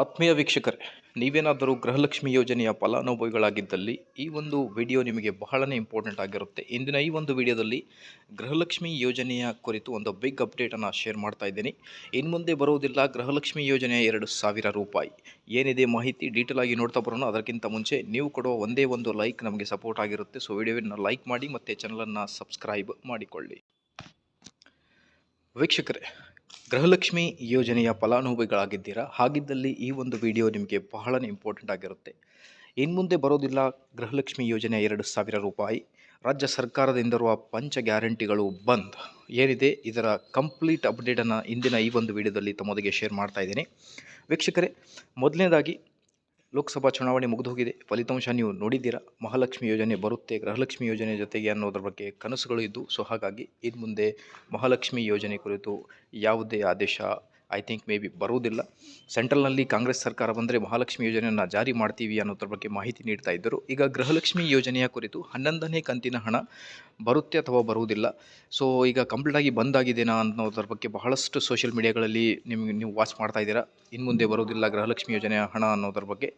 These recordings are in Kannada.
ಆತ್ಮೀಯ ವೀಕ್ಷಕರೇ, ನೀವೇನಾದರೂ ಗೃಹಲಕ್ಷ್ಮಿ ಯೋಜನೆಯ ಫಲಾನುಭವಿಗಳಾಗಿದ್ದಲ್ಲಿ ಈ ಒಂದು ವಿಡಿಯೋ ನಿಮಗೆ ಬಹಳನೇ ಇಂಪಾರ್ಟೆಂಟ್ ಆಗಿರುತ್ತೆ. ಇಂದಿನ ಈ ಒಂದು ವಿಡಿಯೋದಲ್ಲಿ ಗೃಹಲಕ್ಷ್ಮಿ ಯೋಜನೆಯ ಕುರಿತು ಒಂದು ಬಿಗ್ ಅಪ್ಡೇಟನ್ನು ಶೇರ್ ಮಾಡ್ತಾ ಇದ್ದೀನಿ. ಇನ್ನು ಮುಂದೆ ಬರುವುದಿಲ್ಲ ಗೃಹಲಕ್ಷ್ಮಿ ಯೋಜನೆಯ ಎರಡು ಸಾವಿರ ರೂಪಾಯಿ. ಏನಿದೆ ಮಾಹಿತಿ ಡೀಟೇಲ್ ಆಗಿ ನೋಡ್ತಾ ಬರೋಣ. ಅದಕ್ಕಿಂತ ಮುಂಚೆ ನೀವು ಕೊಡುವ ಒಂದೇ ಒಂದು ಲೈಕ್ ನಮಗೆ ಸಪೋರ್ಟ್ ಆಗಿರುತ್ತೆ. ಸೊ ವಿಡಿಯೋವನ್ನು ಲೈಕ್ ಮಾಡಿ ಮತ್ತು ಚಾನಲನ್ನು ಸಬ್ಸ್ಕ್ರೈಬ್ ಮಾಡಿಕೊಳ್ಳಿ. ವೀಕ್ಷಕರೇ ಗೃಹಲಕ್ಷ್ಮಿ ಯೋಜನೆಯ ಫಲಾನುಭವಿಗಳಾಗಿದ್ದೀರಾ? ಹಾಗಿದ್ದಲ್ಲಿ ಈ ಒಂದು ವಿಡಿಯೋ ನಿಮಗೆ ಬಹಳನೇ ಇಂಪಾರ್ಟೆಂಟ್ ಆಗಿರುತ್ತೆ. ಇನ್ನು ಮುಂದೆ ಬರೋದಿಲ್ಲ ಗೃಹಲಕ್ಷ್ಮಿ ಯೋಜನೆ ಎರಡು ಸಾವಿರ ರೂಪಾಯಿ. ರಾಜ್ಯ ಸರ್ಕಾರದಿಂದಿರುವ ಪಂಚ ಗ್ಯಾರಂಟಿಗಳು ಬಂದ್. ಏನಿದೆ? ಇದರ ಕಂಪ್ಲೀಟ್ ಅಪ್ಡೇಟನ್ನು ಇಂದಿನ ಈ ಒಂದು ವಿಡಿಯೋದಲ್ಲಿ ತಮ್ಮೊಂದಿಗೆ ಶೇರ್ ಮಾಡ್ತಾ ಇದ್ದೀನಿ. ವೀಕ್ಷಕರೇ, ಮೊದಲನೇದಾಗಿ ಲೋಕಸಭಾ ಚುನಾವಣೆ ಮುಗಿದೋಗಿದೆ ಫಲಿತಾಂಶ ನೀವು ನೋಡಿದ್ದೀರಾ? ಮಹಾಲಕ್ಷ್ಮಿ ಯೋಜನೆ ಬರುತ್ತೆ. ಗೃಹಲಕ್ಷ್ಮಿ ಯೋಜನೆ ಜೊತೆಗೆ ಅನ್ನೋದ್ರ ಬಗ್ಗೆ ಕನಸುಗಳು ಇದ್ದು, ಸೊ ಹಾಗಾಗಿ ಇನ್ನು ಮುಂದೆ ಮಹಾಲಕ್ಷ್ಮಿ ಯೋಜನೆ ಕುರಿತು ಯಾವುದೇ ಆದೇಶ ಐ ಥಿಂಕ್ ಮೇ ಬಿ ಬರುವುದಿಲ್ಲ. ಸೆಂಟ್ರಲ್ನಲ್ಲಿ ಕಾಂಗ್ರೆಸ್ ಸರ್ಕಾರ ಬಂದರೆ ಮಹಾಲಕ್ಷ್ಮಿ ಯೋಜನೆಯನ್ನು ಜಾರಿ ಮಾಡ್ತೀವಿ ಅನ್ನೋದ್ರ ಬಗ್ಗೆ ಮಾಹಿತಿ ನೀಡ್ತಾ ಇದ್ದರು. ಈಗ ಗೃಹಲಕ್ಷ್ಮಿ ಯೋಜನೆಯ ಕುರಿತು ಹನ್ನೊಂದನೇ ಕಂತಿನ ಹಣ ಬರುತ್ತೆ ಅಥವಾ ಬರುವುದಿಲ್ಲ. ಸೊ ಈಗ ಕಂಪ್ಲೀಟಾಗಿ ಬಂದಾಗಿದೆನಾ ಅನ್ನೋದ್ರ ಬಗ್ಗೆ ಬಹಳಷ್ಟು ಸೋಷಿಯಲ್ ಮೀಡಿಯಾಗಳಲ್ಲಿ ನಿಮಗೆ ನೀವು ವಾಚ್ ಮಾಡ್ತಾ ಇದ್ದೀರಾ? ಇನ್ನು ಮುಂದೆ ಬರುವುದಿಲ್ಲ ಗೃಹಲಕ್ಷ್ಮಿ ಯೋಜನೆಯ ಹಣ ಅನ್ನೋದ್ರ ಬಗ್ಗೆ.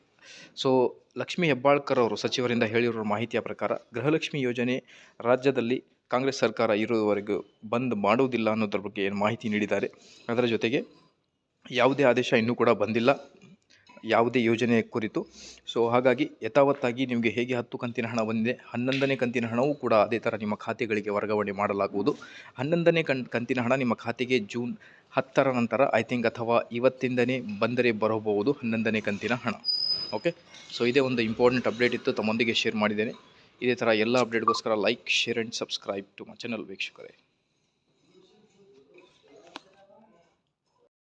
ಸೊ ಲಕ್ಷ್ಮೀ ಹೆಬ್ಬಾಳ್ಕರ್ ಅವರು ಸಚಿವರಿಂದ ಹೇಳಿರೋ ಮಾಹಿತಿಯ ಪ್ರಕಾರ ಗೃಹಲಕ್ಷ್ಮಿ ಯೋಜನೆ ರಾಜ್ಯದಲ್ಲಿ ಕಾಂಗ್ರೆಸ್ ಸರ್ಕಾರ ಇರುವವರೆಗೂ ಬಂದ್ ಮಾಡುವುದಿಲ್ಲ ಅನ್ನೋದ್ರ ಬಗ್ಗೆ ಏನು ಮಾಹಿತಿ ನೀಡಿದ್ದಾರೆ. ಅದರ ಜೊತೆಗೆ ಯಾವುದೇ ಆದೇಶ ಇನ್ನೂ ಕೂಡ ಬಂದಿಲ್ಲ. ಯಾವುದೇ ಯೋಜನೆ ಕುರಿತು. ಸೊ ಹಾಗಾಗಿ ಯಥಾವತ್ತಾಗಿ ನಿಮಗೆ ಹೇಗೆ ಹತ್ತು ಕಂತಿನ ಹಣ ಬಂದಿದೆ, ಹನ್ನೊಂದನೇ ಕಂತಿನ ಹಣವೂ ಕೂಡ ಅದೇ ಥರ ನಿಮ್ಮ ಖಾತೆಗಳಿಗೆ ವರ್ಗಾವಣೆ ಮಾಡಲಾಗುವುದು. ಹನ್ನೊಂದನೇ ಕಂ, ಕಂತಿನ ಹಣ ನಿಮ್ಮ ಖಾತೆಗೆ ಜೂನ್ ಹತ್ತರ ನಂತರ ಐ ಥಿಂಕ್ ಅಥವಾ ಇವತ್ತಿಂದನೇ ಬಂದರೆ ಬರಬಹುದು ಹನ್ನೊಂದನೇ ಕಂತಿನ ಹಣ. ಓಕೆ ಸೊ ಇದೇ ಒಂದು ಇಂಪಾರ್ಟೆಂಟ್ ಅಪ್ಡೇಟ್ ಇತ್ತು, ತಮ್ಮೊಂದಿಗೆ ಶೇರ್ ಮಾಡಿದ್ದೇನೆ. ಇದೇ ಥರ ಎಲ್ಲ ಅಪ್ಡೇಟ್ಗೋಸ್ಕರ like share and subscribe to my channel ವೀಕ್ಷಕರೇ.